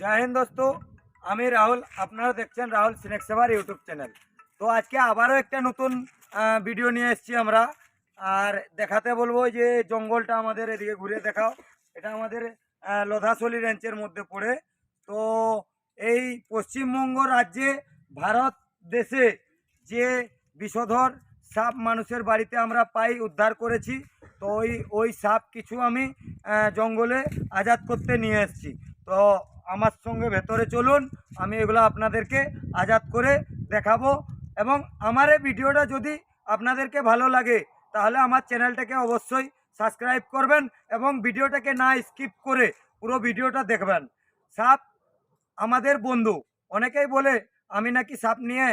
জয় হিন্দ দোস্ত আমি রাহুল আপনারা দেখছেন Rahul snake saver YouTube channel তো আজকে আবারও একটা নতুন ভিডিও নিয়ে এসেছি আমরা আর দেখাতে বলব যে জঙ্গলটা আমাদের এদিকে ঘুরে দেখাও এটা আমাদের লোধাসলি রেঞ্চের মধ্যে পড়ে তো এই পশ্চিমবঙ্গ রাজ্যে ভারত দেশে যে বিষধর সাপ মানুষের বাড়িতে আমরা পাই উদ্ধার করেছি, তো ওই ওই সাপ কিছু আমি জঙ্গলে আজাদ করতে নিয়ে এসেছি। তো আমার সঙ্গে ভেতরে চলুন, আমি এগুলো আপনাদেরকে আজাদ করে দেখাবো। এবং আমার এই ভিডিওটা যদি আপনাদেরকে ভালো লাগে, তাহলে আমার চ্যানেলটাকে অবশ্যই সাবস্ক্রাইব করবেন এবং ভিডিওটাকে না স্কিপ করে পুরো ভিডিওটা দেখবেন। সাপ আমাদের বন্ধু। অনেকেই বলে, আমি নাকি সাপ নিয়ে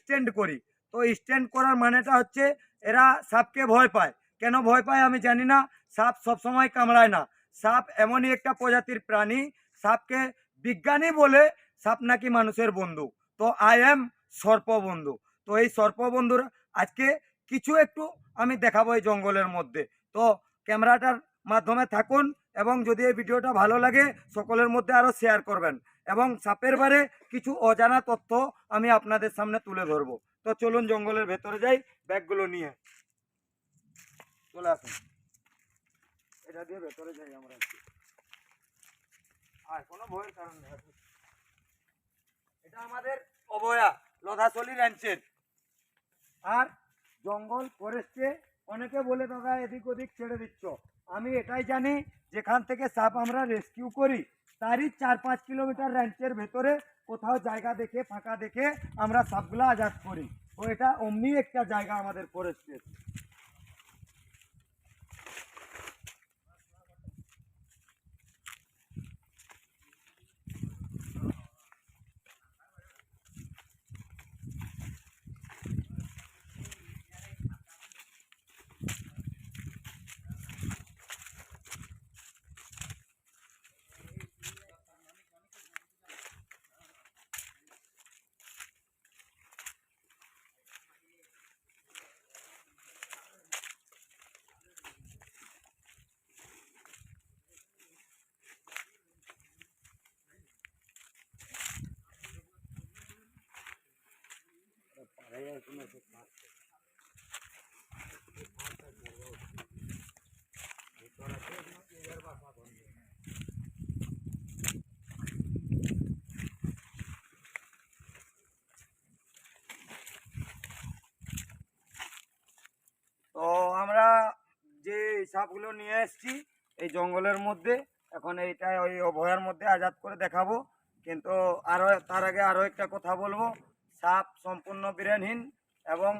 স্ট্যান্ড করি। তো স্ট্যান্ড করার মানেটা হচ্ছে, এরা সাপকে ভয় পায়। কেন ভয় পায় আমি জানি না। সাপ সবসময় কামড়ায় না। সাপ এমনই একটা প্রজাতির প্রাণী সাপকে বিজ্ঞানী বলে সাপ নাকি মানুষের বন্ধু। তো আই এম সর্প বন্ধু তো এই সর্প বন্ধুর আজকে কিছু একটু আমি দেখাবো এই জঙ্গলের মধ্যে। তো ক্যামেরাটার মাধ্যমে থাকুন এবং যদি এই ভিডিওটা ভালো লাগে, সকলের মধ্যে আরও শেয়ার করবেন এবং সাপের বারে কিছু অজানা তথ্য আমি আপনাদের সামনে তুলে ধরবো। তো চলুন জঙ্গলের ভেতরে যাই, ব্যাগগুলো নিয়ে। চলে আসুন। এটা দিয়ে ভেতরে যাই আমরা। আর কোনো ভয়ের কারণ নেই। এটা আমাদের অবয়া লোধাসলি র্যাঞ্চের আর জঙ্গল ফরেস্টে অনেকে বলে, দাদা, এদিক ওদিক ছেড়ে দিচ্ছ। আমি এটাই জানি, যেখান থেকে সাপ আমরা রেস্কিউ করি, তারই চার পাঁচ কিলোমিটার র্যাঞ্চের ভেতরে কোথাও জায়গা দেখে, ফাঁকা দেখে আমরা সাপগুলো আজাদ করি। তো এটা অমনি একটা জায়গা আমাদের ফরেস্টের তো আমরা যে সাপগুলো নিয়ে এসেছি, এই জঙ্গলের মধ্যে, এখন এইটা ওই অভয়ার মধ্যে আজাদ করে দেখাবো। কিন্তু আরও তার আগে আরও একটা কথা বলব। সাপ সম্পূর্ণ বিরানহীন এবং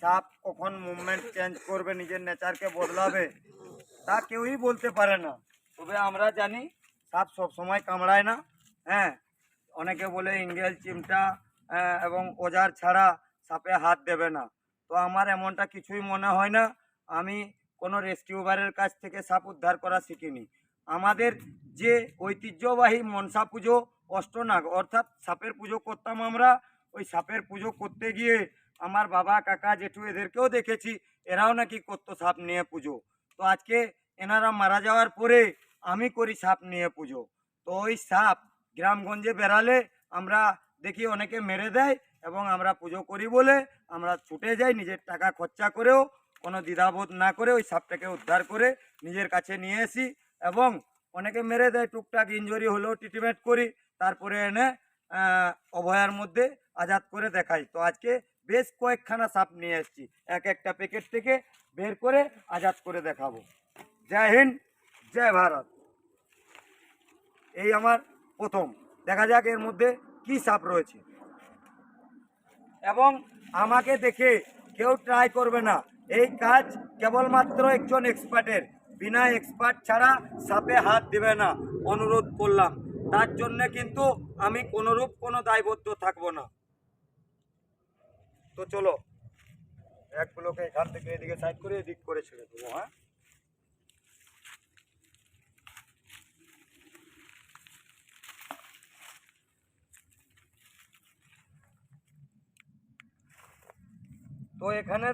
সাপ কখন মুভমেন্ট চেঞ্জ করবে, নিজের নেচারকে বদলাবে, তা কেউই বলতে পারে না। তবে আমরা জানি, সাপ সবসময় কামড়ায় না হ্যাঁ। অনেকে বলে ইঙ্গেল, চিমটা এবং ওজার ছাড়া সাপে হাত দেবে না। তো আমার এমনটা কিছুই মনে হয় না। আমি কোনো রেস্কিউবারের কাছ থেকে সাপ উদ্ধার করা শিখিনি। আমাদের যে ঐতিহ্যবাহী মনসা পুজো অষ্টনাগ। অর্থাৎ সাপের পুজো করতাম আমরা। ওই সাপের পুজো করতে গিয়ে আমার বাবা, কাকা, জেঠু এদেরকেও দেখেছি। এরাও নাকি করতো সাপ নিয়ে পুজো। তো আজকে এনারা মারা যাওয়ার পরে আমি করি সাপ নিয়ে পুজো। তো ওই সাপ গ্রামগঞ্জে বেড়ালে আমরা দেখি অনেকে মেরে দেয় এবং আমরা পুজো করি বলে আমরা ছুটে যাই, নিজের টাকা খরচা করেও, কোনো দ্বিধাবোধ না করে ওই সাপটাকে উদ্ধার করে নিজের কাছে নিয়ে আসি এবং অনেকে মেরে দেয়। টুকটাক ইঞ্জুরি হলেও ট্রিটমেন্ট করি। তারপরে এনে অভয়ার মধ্যে আজাদ করে দেখাই। তো আজকে বেশ কয়েকখানা সাপ নিয়ে এসেছি। এক একটা প্যাকেট থেকে বের করে আজাদ করে দেখাবো। জয় হিন্দ, জয় ভারত। এই আমার প্রথম। দেখা যাক এর মধ্যে কি সাপ রয়েছে। এবং আমাকে দেখে কেউ ট্রাই করবে না। এই কাজ কেবলমাত্র একজন এক্সপার্টের বিনা এক্সপার্ট ছাড়া সাপে হাত দেবে না। অনুরোধ করলাম। তার জন্য কিন্তু আমি কোনোরূপ কোনো দায়বদ্ধ থাকব না। তো চলো, এক একগুলোকে এখান থেকে এদিকে সাইড করে এদিক করে ছেড়ে দেবো হ্যাঁ? তো এখানে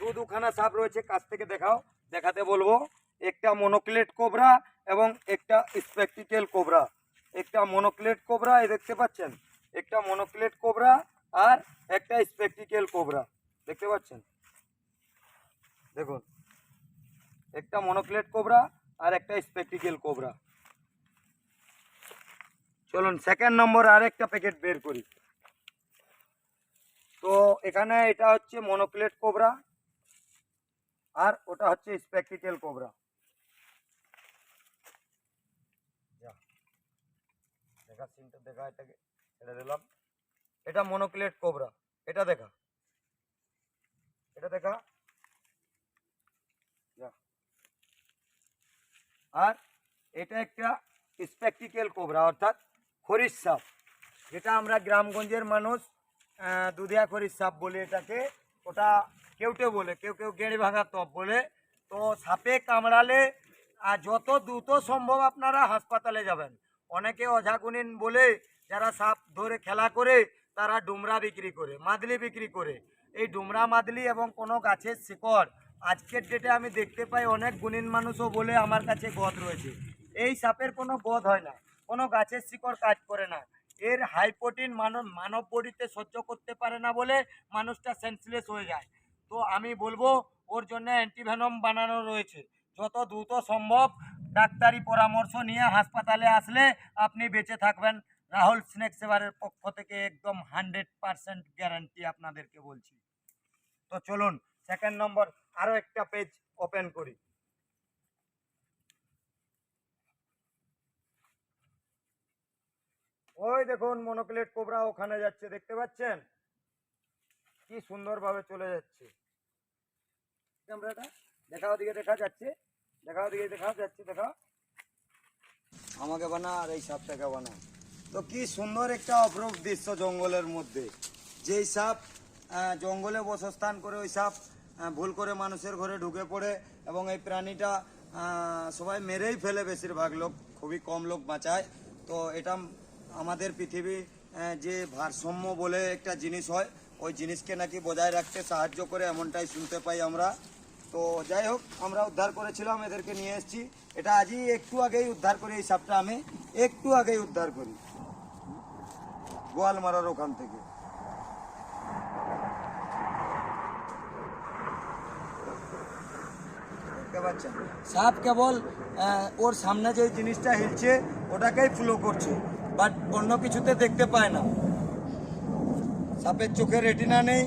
দু দুখানা সাপ রয়েছে, কাছ থেকে দেখাও, দেখাতে বলব। একটা মনোক্লেট কোবরা এবং একটা স্পেকটিক্যাল কোবরা একটা মনোক্লেট কোবরা এই দেখতে পাচ্ছেন? একটা মনোক্লেট কোবরা আর একটা স্পেকটিক্যাল কোবরা দেখতে পাচ্ছেন? দেখুন, একটা মনোক্লেট কোবরা আর একটা স্পেকটিক্যাল কোবরা চলুন সেকেন্ড নম্বর আর একটা প্যাকেট বের করি। তো এখানে এটা হচ্ছে মনোক্লেট কোবরা আর ওটা হচ্ছে স্পেকটিক্যাল কোবরা যা দেখা, সিনটা দেখা এটাকে ছেড়ে দিলাম এটা মনোক্লেট কোবরা এটা দেখা। এটা দেখা। আর এটা একটা স্পেকটিক্যাল কোবরা অর্থাৎ খরিশ সাপ। যেটা আমরা গ্রামগঞ্জের মানুষ দুধিয়া খরিশ সাপ বলে এটাকে, ওটা কেউ কেউ বলে, কেউ কেউ গেঁড়ে ভাঙা তপ বলে। তো সাপে কামড়ালে আর যত দ্রুত সম্ভব আপনারা হাসপাতালে যাবেন। অনেকে অঝাগুনিন বলে যারা সাপ ধরে খেলা করে, তারা ডুমরা বিক্রি করে, মাদলি বিক্রি করে। এই ডুমরা, মাদলি এবং কোনো গাছের শিকড় আজকের ডেটে আমি দেখতে পাই অনেক গুণীন মানুষও বলে আমার কাছে গদ রয়েছে। এই সাপের কোনো গদ হয় না, কোনো গাছের শিকড় কাজ করে না। এর হাই প্রোটিন মানব মানব বডিতে সহ্য করতে পারে না বলে মানুষটা সেন্সলেস হয়ে যায়। তো আমি বলব, ওর জন্য অ্যান্টিভেনম বানানো রয়েছে। যত দ্রুত সম্ভব ডাক্তারি পরামর্শ নিয়ে হাসপাতালে আসলে আপনি বেঁচে থাকবেন। রাহুল স্নেক সেবারের পক্ষ থেকে একদম হান্ড্রেড পারসেন্ট গ্যারান্টি আপনাদেরকে বলছি। তো চলুন, সেকেন্ড নম্বর আরও একটা পেজ ওপেন করি। ওই দেখুন, মনোক্লেট কোবরা ওখানে যাচ্ছে, দেখতে পাচ্ছেন? কি সুন্দরভাবে চলে যাচ্ছে। ক্যামেরাটা দেখাও, দিকে দেখা যাচ্ছে। দেখাও দিকে দেখা, যাচ্ছে, দেখা। আমাকে বানা আর এই সাপটাকে বানা। তো কি সুন্দর একটা অপরূপ দৃশ্য জঙ্গলের মধ্যে। যেই সাপ জঙ্গলে বসস্থান করে ওই সাপ ভুল করে মানুষের ঘরে ঢুকে পড়ে এবং এই প্রাণীটা সবাই মেরেই ফেলে বেশিরভাগ লোক, খুবই কম লোক বাঁচায়। তো এটা আমাদের পৃথিবী যে ভারসাম্য বলে একটা জিনিস হয়, ওই জিনিসকে নাকি বজায় রাখতে সাহায্য করে, এমনটাই শুনতে পাই আমরা। তো যাই হোক, আমরা উদ্ধার করেছিলাম, এদেরকে নিয়ে এসেছি। এটা আজই একটু আগেই উদ্ধার করি এই সাপটা আমি। একটু আগেই উদ্ধার করি। গোয়ালমারার ওখান থেকে। সাপ কেবল ওর সামনে যে জিনিসটা হিলছে, ওটাকেই ফ্লো করছে বাট অন্য কিছুতে দেখতে পায় না। সাপের চোখে রেটিনা নেই,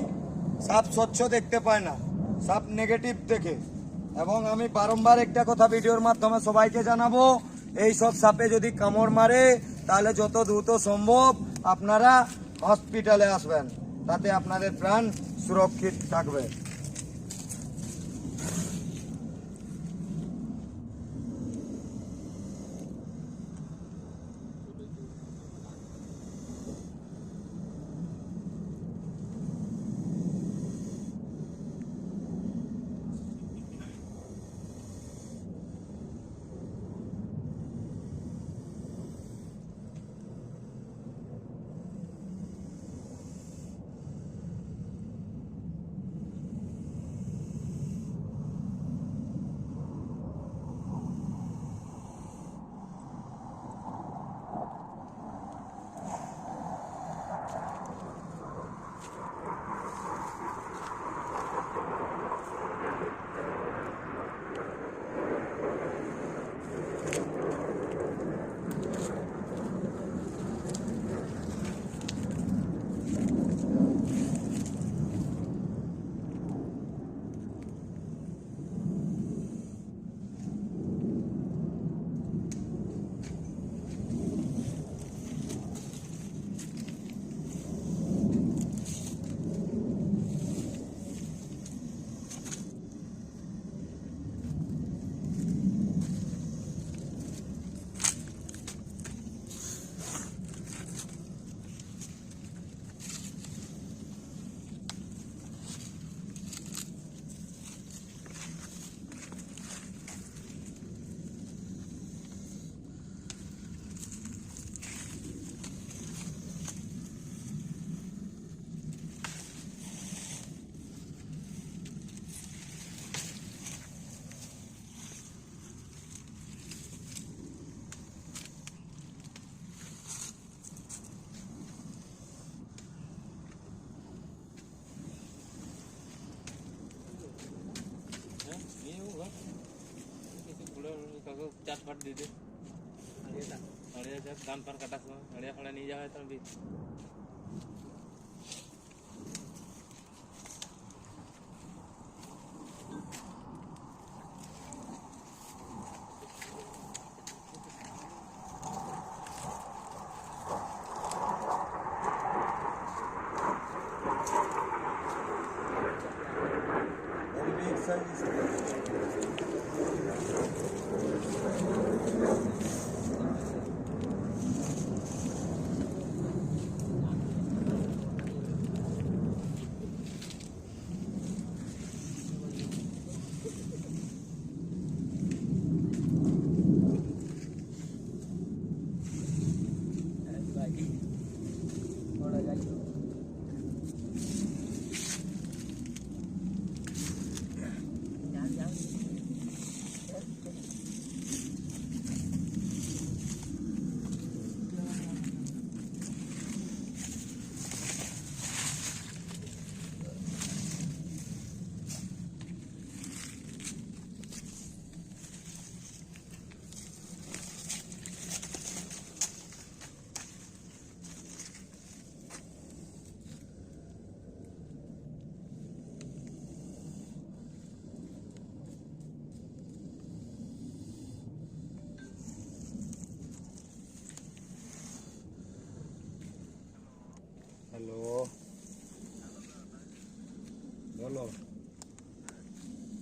সাপ স্বচ্ছ দেখতে পায় না। সাপ নেগেটিভ দেখে। এবং আমি বারংবার একটা কথা ভিডিওর মাধ্যমে সবাইকে জানাব, এই সব সাপে যদি কামড় মারে, তাহলে যত দ্রুত সম্ভব আপনারা হসপিটালে আসবেন। তাতে আপনাদের প্রাণ সুরক্ষিত থাকবে। ngerti deh. Kalian tak? Kalian jangan tampar kertas. Kalian kalian ini jangan terlebih.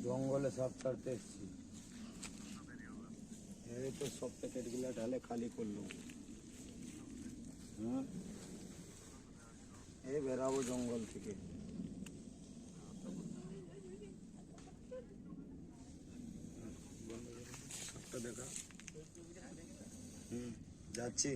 জঙ্গলে সাপ ছাড়তে এসছি। এই তো সব প্যাকেটগুলো ঢালে খালি করল। হ্যাঁ এই বেরাবো জঙ্গল থেকে। দেখা হুম, যাচ্ছি।